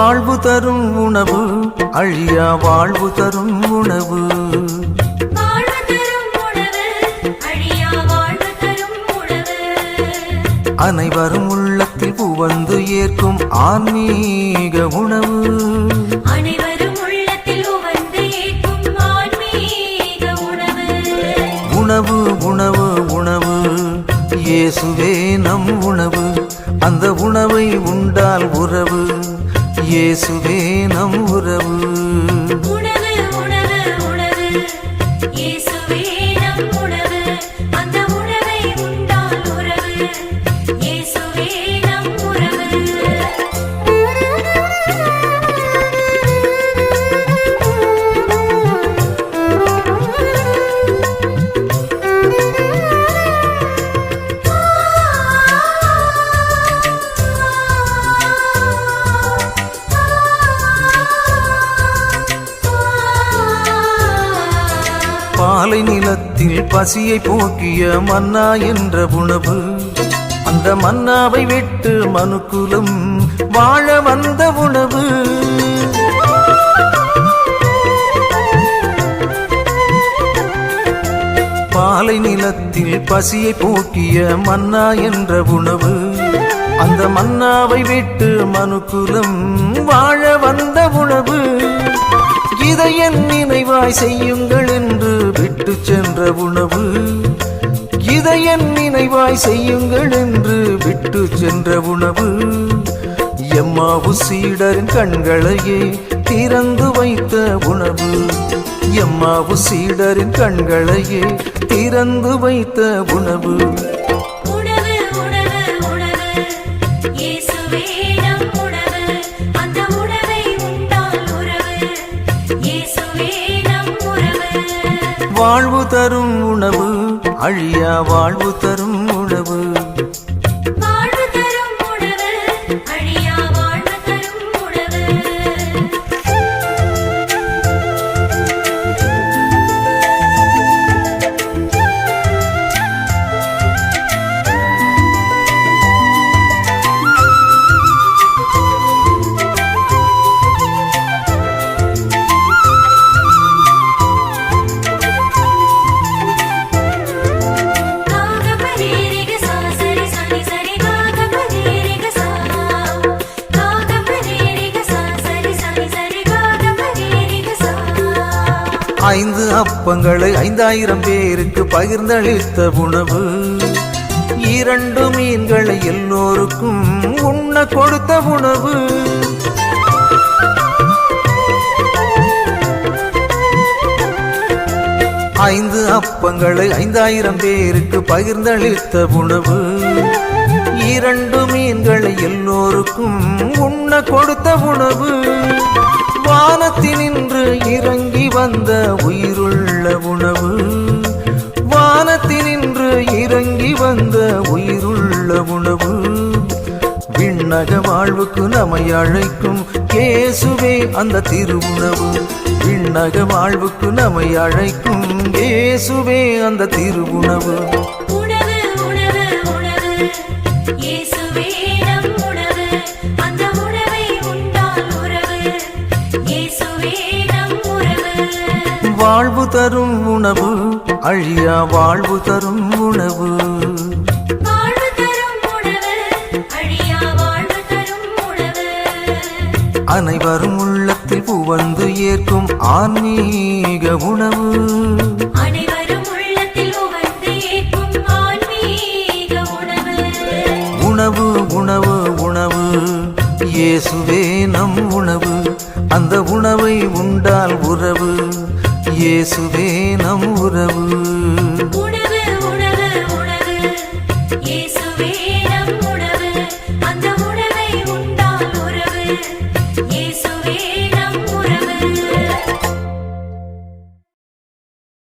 வாழ்வு தரும் உணவு அழியா வாழ்வு தரும் உணவு. அனைவரும் உள்ளத்தில் புவந்து ஏற்கும் ஆன்மீக உணவு. உணவு உணவு உணவு. இயேசுவே நம் உணவு. அந்த உணவை உண்டால் உறவு. இயேசுவே நம் உறவு மாலை நிலத்தில் பசியை போக்கிய மன்னா என்ற உணவு. அந்த மன்னாவை விட்டு மனுக்குலம் வாழ வந்த உணவு. பாலை நிலத்தில் பசியை போக்கிய மன்னா என்ற உணவு. அந்த மன்னாவை விட்டு மனுக்குலம் வாழ வந்த உணவு. இதை என் நினைவாய் செய்யுங்கள் என்று விட்டு சென்ற உணவு. இதை என் நினைவாய் செய்யுங்கள் என்று விட்டு சென்ற உணவு. எம்மாவு சீடரின் கண்களையே திறந்து வைத்த உணவு. எம்மாவு சீடரின் கண்களையே திறந்து வைத்த உணவு உணவு. வாழ்வு தரும் உணவு அழியா வாழ்வு தரும் ஐந்து அப்பங்களை ஐந்தாயிரம் பேருக்கு பகிர்ந்தளித்த உணவு. இரண்டு மீன்களை எல்லோருக்கும் உண்ண கொடுத்த உணவு. ஐந்து அப்பங்களை ஐந்தாயிரம் பேருக்கு பகிர்ந்தளித்த உணவு. இரண்டு மீன்களை எல்லோருக்கும் உண்ண கொடுத்த உணவு. வானத்தினின்று இறங்கி வந்த உயிருள்ள உணவு வானத்தினின்று இறங்கி வந்த உயிருள்ள உணவு விண்ணக வாழ்வுக்கு நம்மை அழைக்கும் இயேசுவே அந்த திருவுணவு. விண்ணக வாழ்வுக்கு நம்மை அழைக்கும் இயேசுவே அந்த திருவுணவு. உணவு. அந்த உணவை உண்டால் உறவு. இயேசுவே தரும் உணவு அழியா வாழ்வு தரும் உணவு. அனைவரும் உள்ளத்தில் புவந்து ஏற்கும் ஆன்மீக உணவு. உணவு உணவு உணவு. இயேசுவே நம் உணவு. அந்த உணவை உண்டால் உறவு. இயேசுவே நம் உறவு